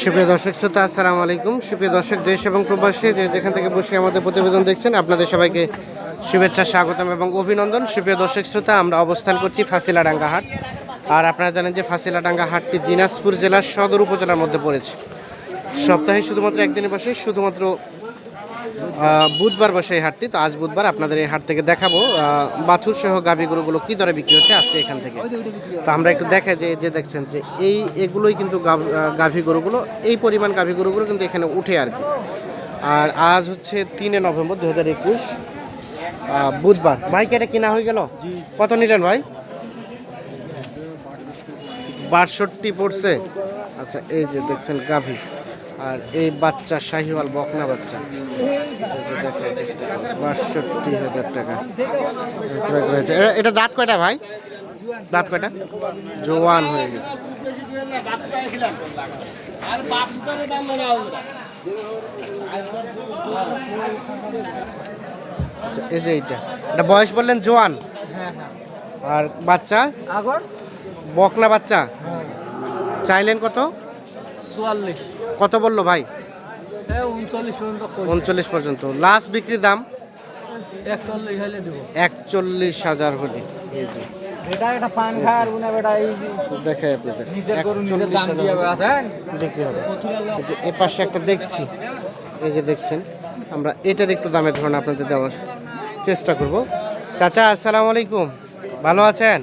সুপ্রিয় দর্শক শ্রোতা, আসসালামু আলাইকুম। সুপ্রিয় দর্শক, দেশ এবং প্রবাসী যে যেখান থেকে বসে আমাদের প্রতিবেদন দেখছেন, আপনাদের সবাইকে শুভেচ্ছা, স্বাগতম এবং অভিনন্দন। সুপ্রিয় দর্শক শ্রোতা, আমরা অবস্থান করছি ফাঁসিলাডাঙ্গা হাট। আর আপনারা জানেন যে ফাঁসিলাডাঙ্গা হাটটি দিনাজপুর জেলার সদর উপজেলার মধ্যে পড়েছে। সপ্তাহে শুধুমাত্র একদিনে বসে, শুধুমাত্র বুধবার বসে এই হাটটি। তো আজ বুধবার আপনাদের এই হাট থেকে দেখাবো বাছুর সহ গাভী গরুগুলো কী দরে বিক্রি হচ্ছে আজকে এখান থেকে। তো আমরা একটু দেখা যে যে দেখছেন যে এই এগুলোই কিন্তু গাভ- গাভী গরুগুলো এই পরিমাণ গাভী গরুগুলো কিন্তু এখানে উঠে আর কি। আর আজ হচ্ছে তিনে নভেম্বর দু হাজার একুশ বুধবার। ভাইকে এটা কিনা হয়ে গেল? কত নিলেন ভাই? বাষট্টি পড়ছে। আচ্ছা এই যে দেখছেন গাভী। আর এই বাচ্চা শাহিওয়াল বকনা বাচ্চা। বাষট্টি হাজার টাকা। এটা দাঁত কয়টা ভাই? দাঁত কয়টা? জোয়ান হয়ে গেছে। আচ্ছা এই যে এইটা। এটা বয়স বললেন জোয়ান? আর বাচ্চা? বকনা বাচ্চা? চাইলেন কত? চুয়াল্লিশ। কত বলল ভাই? উনচল্লিশ পর্যন্ত লাস্ট বিক্রির দাম? একচল্লিশ হাজার হলে। দেখে আপনাদের নিজের গরু নিজের 41 দাম দিয়ে হাজার। আছেন বিক্রি হবে। এ পাশে একটা দেখছি। এই যে দেখছেন আমরা এটার একটু দামের ধরন আপনাদের দেওয়ার চেষ্টা করব। চাচা আসসালামু আলাইকুম। ভালো আছেন?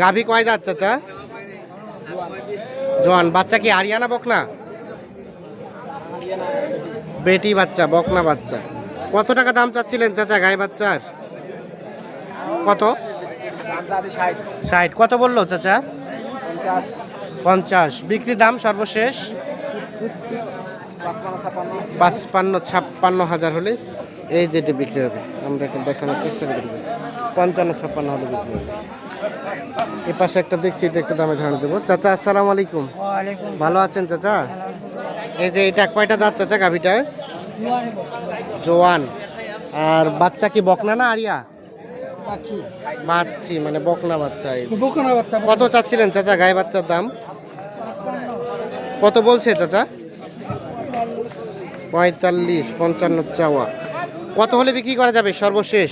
গাভী কয় দাঁত চাচা? জোয়ান। বাচ্চা কি আরিয়ানা বকনা? বেটি বাচ্চা বকনা বাচ্চা। কত টাকা দাম চাচ্ছিলেন চাচা গায়ে বাচ্চার? কত? ষাট। কত বলল চাচা? পঞ্চাশ। পঞ্চাশ। বিক্রি দাম সর্বশেষ? পাঁচপান্ন ছাপ্পান্ন হাজার হলে এই যেটি বিক্রি হবে। আমরা একটু দেখানোর চেষ্টা করি। পঞ্চান্ন ছাপ্পান্ন হলে বিক্রি হবে। এ পাশে একটা দেখছি এটা একটু দামে ধারণা দেবো। চাচা আসসালামু আলাইকুম। ভালো আছেন চাচা? এই যে এটা কয়টা দাঁত চাচা গাভিটায় জোয়ান। আর বাচ্চা কি বকনা না আরিয়া? বাচ্চি। মানে বকনা বাচ্চা এই বকনা বার্তা কত চাচ্ছিলেন চাচা গায়ে বাচ্চার দাম? কত বলছে চাচা? পঁয়তাল্লিশ পঞ্চান্ন চাওয়া। কত হলে বিক্রি করা যাবে সর্বশেষ?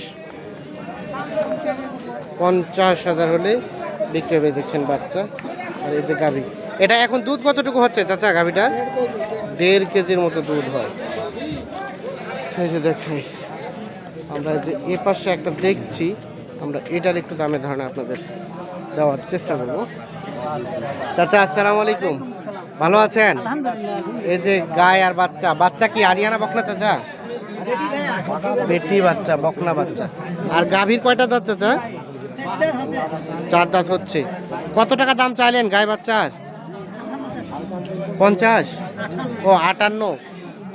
পঞ্চাশ হাজার হলে বিক্রি হবে দেখছেন বাচ্চা। আর এই যে গাভী। এটা এখন দুধ কতটুকু হচ্ছে চাচা গাভীটার দেড় কেজির মতো দুধ হয়। এই যে দেখাই আমরা যে এ পাশে একটা দেখছি আমরা এটার একটু দামে ধারণা আপনাদের দেওয়ার চেষ্টা করব। চাচা আসসালামু আলাইকুম। ভালো আছেন? এই যে গায়ে আর বাচ্চা বাচ্চা কি আরিয়ানা বকনা চাচা? বেটি বাচ্চা বকনা বাচ্চা। আর গাভীর কয়টা দাঁত চাচা? চার দাঁত হচ্ছে। কত টাকা দাম চাইলেন গায়ে বাচ্চার? পঞ্চাশ? ও, আটান্ন।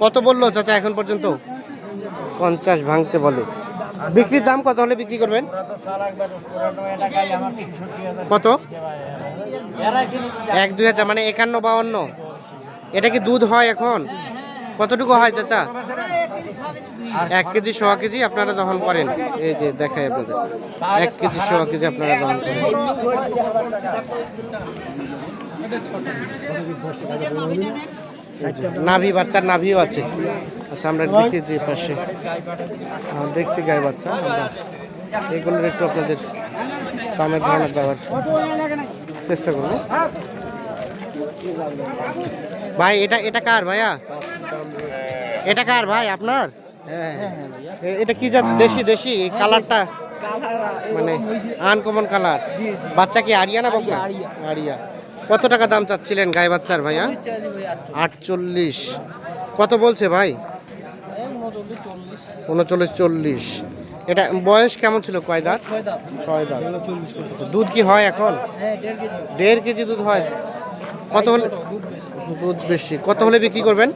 কত বলল চাচা এখন পর্যন্ত? পঞ্চাশ ভাঙতে বলে। বিক্রির দাম কত হলে বিক্রি করবেন? কত? এক, দুই হাজার মানে একান্ন বাউন্ন এটা কি দুধ হয় এখন? কতটুকু হয় চাচা? এক কেজি, সোয়া কেজি আপনারা দহন করেন। এই যে দেখায় আপনাদের। এক কেজি, সোয়া কেজি আপনারা দহন করেন। নাভি বাচ্চার নাভিও আছে। আচ্ছা আমরা দেখি যে পাশে। দেখছি গায়ে বাচ্চা। এগুলোর একটু আপনাদের দামের ধারণা দেওয়ার চেষ্টা করব। ভাই, এটা এটা কার ভাইয়া? এটা কার ভাই, আপনার? এটা কি যা দেশি দেশি? কালারটা মানে আনকমন কালার। বাচ্চা কি আরিয়ানা বকনা? আরিয়া। কত টাকা দাম চাচ্ছিলেন গায়ে বাচ্চার ভাইয়া? আটচল্লিশ। কত বলছে ভাই? উনচল্লিশ চল্লিশ। এটা বয়স কেমন ছিল কয় দাঁত ছয় দাঁত। দুধ কি হয় এখন? দেড় কেজি। দুধ হয়। কত হলে দুধ বেশি। কত হলে বিক্রি করবেন?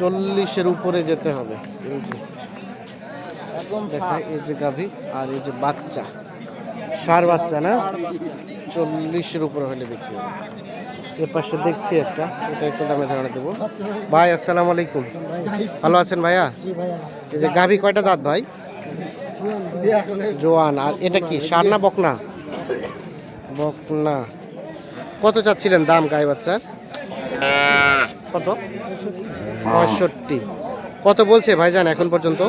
চল্লিশের উপরে যেতে হবে। এই যে গাভী আর এই যে বাচ্চা। সার বাচ্চা না? চল্লিশের উপরে হলে বিক্রি এ পাশে দেখছি একটা, এটা একটু দামে ধারণা দেবো। ভাই, আসসালামু আলাইকুম। ভালো আছেন ভাইয়া? এই যে গাভী কয়টা দাঁত ভাই? জোয়ান, আর এটা কি, সার না বকনা? বকনা। কত চাচ্ছিলেন দাম গাই বাচ্চার? কত? পঁয়ষট্টি। কত বলছে ভাইজান এখন পর্যন্ত?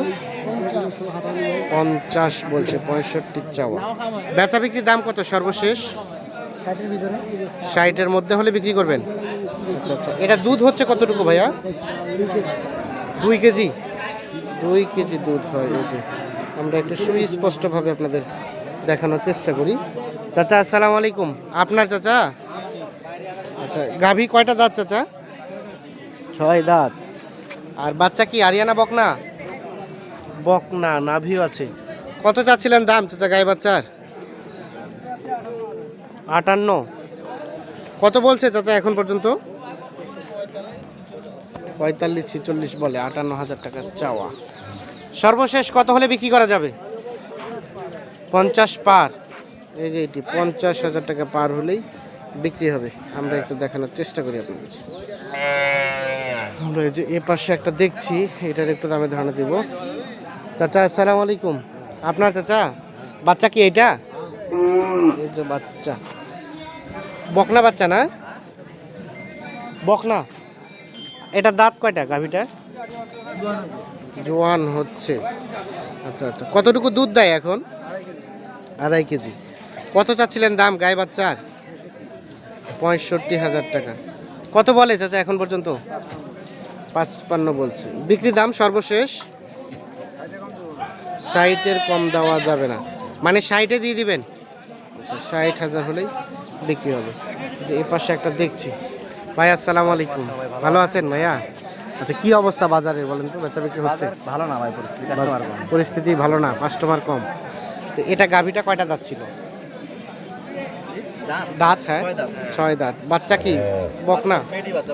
পঞ্চাশ বলছে পঁয়ষট্টির চাওয়া। বেচা বিক্রির দাম কত সর্বশেষ? ষাটের মধ্যে হলে বিক্রি করবেন? আচ্ছা আচ্ছা। এটা দুধ হচ্ছে কতটুকু ভাইয়া? দুই কেজি? দুই কেজি দুধ হয় এই যে। আমরা একটু সুস্পষ্টভাবে আপনাদের দেখানোর চেষ্টা করি। চাচা আসসালামু আলাইকুম। আপনার চাচা? আচ্ছা গাভী কয়টা দাঁত চাচা? ছয় দাঁত। আর বাচ্চা কি আরিয়ানা বকনা? বকনা নাভিও আছে। কত চাচ্ছিলেন দাম চাচা গায়ে বাচ্চার? আটান্ন। কত বলছে চাচা এখন পর্যন্ত? পঁয়তাল্লিশ ছিচল্লিশ বলে আটান্ন হাজার টাকা চাওয়া। সর্বশেষ কত হলে বিক্রি করা যাবে? পঞ্চাশ পার। এই যে এটি পঞ্চাশ হাজার টাকা পার হলেই বিক্রি হবে। আমরা একটু দেখানোর চেষ্টা করি আপনাদের। আমরা এই যে এ পাশে একটা দেখছি এটার একটু দামে ধারণা দিব। চাচা, আসসালামু আলাইকুম। আপনার চাচা, বাচ্চা কি এটা বাচ্চা। বকনা বাচ্চা না? বকনা। এটা দাঁত কয়টা গাভিটার? জোয়ান হচ্ছে। আচ্ছা আচ্ছা। কতটুকু দুধ দেয় এখন? আড়াই কেজি। কত চাচ্ছিলেন দাম গায়ে বাচ্চার? পঁয়ষট্টি হাজার টাকা। কত বলে চাচা এখন পর্যন্ত? পাঁচপান্ন বলছে। বিক্রি দাম সর্বশেষ? ষাটের কম দেওয়া যাবে না। মানে ষাটে দিয়ে দিবেন? আচ্ছা ষাট হাজার হলেই বিক্রি হবে। যে এ পাশে একটা দেখছি। ভাই আসসালামু আলাইকুম। ভালো আছেন ভাইয়া? আচ্ছা কি অবস্থা বাজারের বলেন তো? বেচা বিক্রি হচ্ছে? ভালো না ভাই পরিস্থিতি পরিস্থিতি ভালো না কাস্টমার কম। তো এটা গাভিটা কয়টা দাঁত ছিল? দাঁত? হ্যাঁ? ছয় দাঁত। বাচ্চা কি? বকনা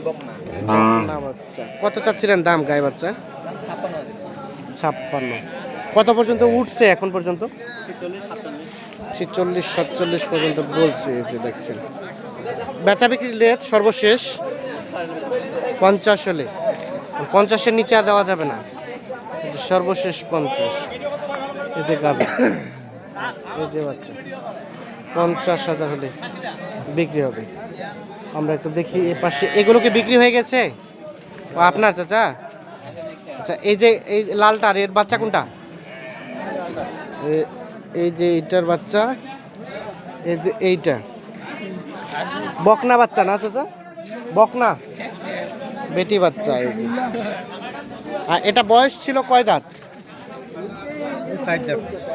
বকনা বাচ্চা কত চাচ্ছিলেন দাম গায়ে বাচ্চা? ছাপ্পান্ন। কত পর্যন্ত উঠছে এখন পর্যন্ত? ছিচল্লিশ সাতচল্লিশ। পর্যন্ত বলছে এই যে দেখছেন। বেচা বিক্রির রেট সর্বশেষ পঞ্চাশ হলে। পঞ্চাশের নিচে আর দেওয়া যাবে না। সর্বশেষ পঞ্চাশ। এই যে গাবে। এই যে বাচ্চা। পঞ্চাশ হাজার হলে বিক্রি হবে। আমরা একটু দেখি এ পাশে। এগুলো কি বিক্রি হয়ে গেছে? ও আপনার চাচা? আচ্ছা এই যে এই লালটা আর এর বাচ্চা কোনটা? এই যে এইটার বাচ্চা এই যে এইটা। বকনা বাচ্চা না চাচা? বকনা? বেটি বাচ্চা এই যে। আর এটা বয়স ছিল কয় দাঁত?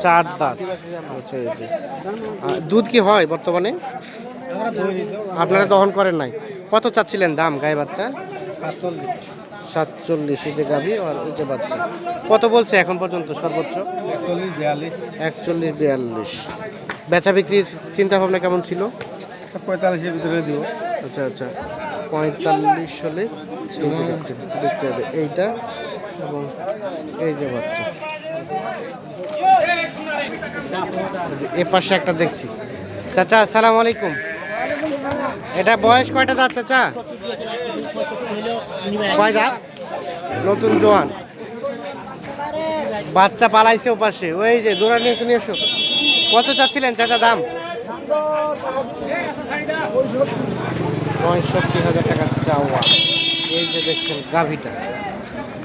চার দাঁত। আচ্ছা এই যে। দুধ কি হয় বর্তমানে? আপনারা দহন করেন নাই। কত চাচ্ছিলেন দাম গায়ে বাচ্চা? সাতচল্লিশ এই যে গাভী আর এই যে বাচ্চা। কত বলছে এখন পর্যন্ত সর্বোচ্চ? একচল্লিশ বিয়াল্লিশ। বেচা বিক্রির চিন্তা ভাবনা কেমন ছিল? পঁয়তাল্লিশের ভিতরে দিব। আচ্ছা আচ্ছা। পঁয়তাল্লিশ হলে বিক্রি হবে। এইটা এবং এই যে বাচ্চা। এ পাশে একটা দেখছি। চাচা আসসালামু আলাইকুম। এটা বয়স কয়টা দাঁত চাচা? কয় দাঁত নতুন জোয়ান। বাচ্চা পালাইছে ও পাশে ওই যে দৌড়া নিয়ে নিয়ে এসো। কত চাচ্ছিলেন চাচা দাম? পঁয়ষট্টি হাজার টাকা চাওয়া। এই যে দেখছেন গাভিটা।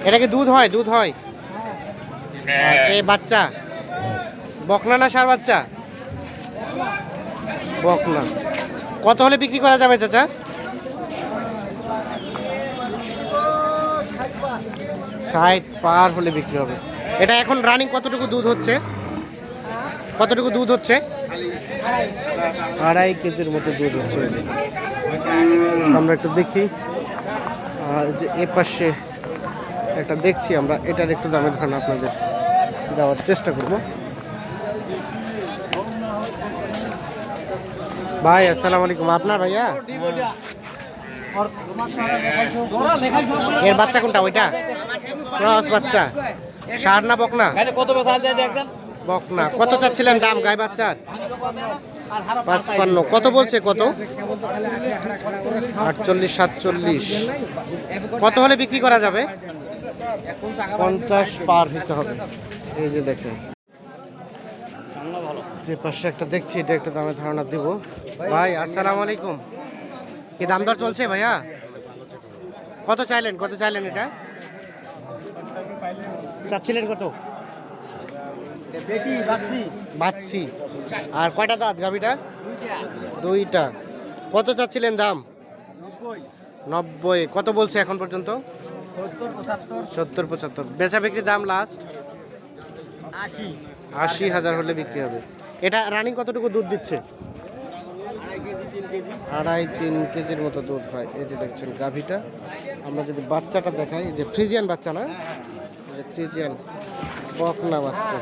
এটা কি দুধ হয়? দুধ হয়? এ বাচ্চা? বকনা না সার বাচ্চা? বকনা। কত হলে বিক্রি করা যাবে চাচা? ষাট পার হলে বিক্রি হবে। এটা এখন রানিং কতটুকু দুধ হচ্ছে? কতটুকু দুধ হচ্ছে? আড়াই কেজির মতো দুধ হচ্ছে। আমরা একটু দেখি। আর যে এ পাশে একটা দেখছি আমরা এটার একটু দামের ধারণা আপনাদের দেওয়ার চেষ্টা করব। ভাই আসসালামু আলাইকুম। আপনার ভাইয়া? এর বাচ্চা কোনটা ওইটা? ক্রস বাচ্চা। সার না বকনা? কত বকনা। কত চাচ্ছিলেন দাম গায়ে বাচ্চার? পাঁচপান্ন। কত বলছে কত? আটচল্লিশ সাতচল্লিশ। কত হলে বিক্রি করা যাবে? পঞ্চাশ পার হতে হবে। এই যে দেখেন। যে পাশে একটা দেখছি এটা একটা দামে ধারণা দিব। ভাই আসসালামু আলাইকুম। কি দাম দর চলছে ভাইয়া? কত চাইলেন? কত চাইলেন এটা? চাচ্ছিলেন কত? বাচ্ছি আর কয়টা দাঁত গাভিটা? দুইটা। কত চাচ্ছিলেন দাম? নব্বই। কত বলছে এখন পর্যন্ত? সত্তর পঁচাত্তর। বেচা বিক্রির দাম লাস্ট আশি। হাজার হলে বিক্রি হবে। এটা রানিং কতটুকু দুধ দিচ্ছে? আড়াই তিন কেজির মতো দুধ হয়। এই যে দেখছেন গাভিটা। আমরা যদি বাচ্চাটা দেখাই যে ফ্রিজিয়ান বাচ্চা না? ফ্রিজিয়ান বকনা বাচ্চা।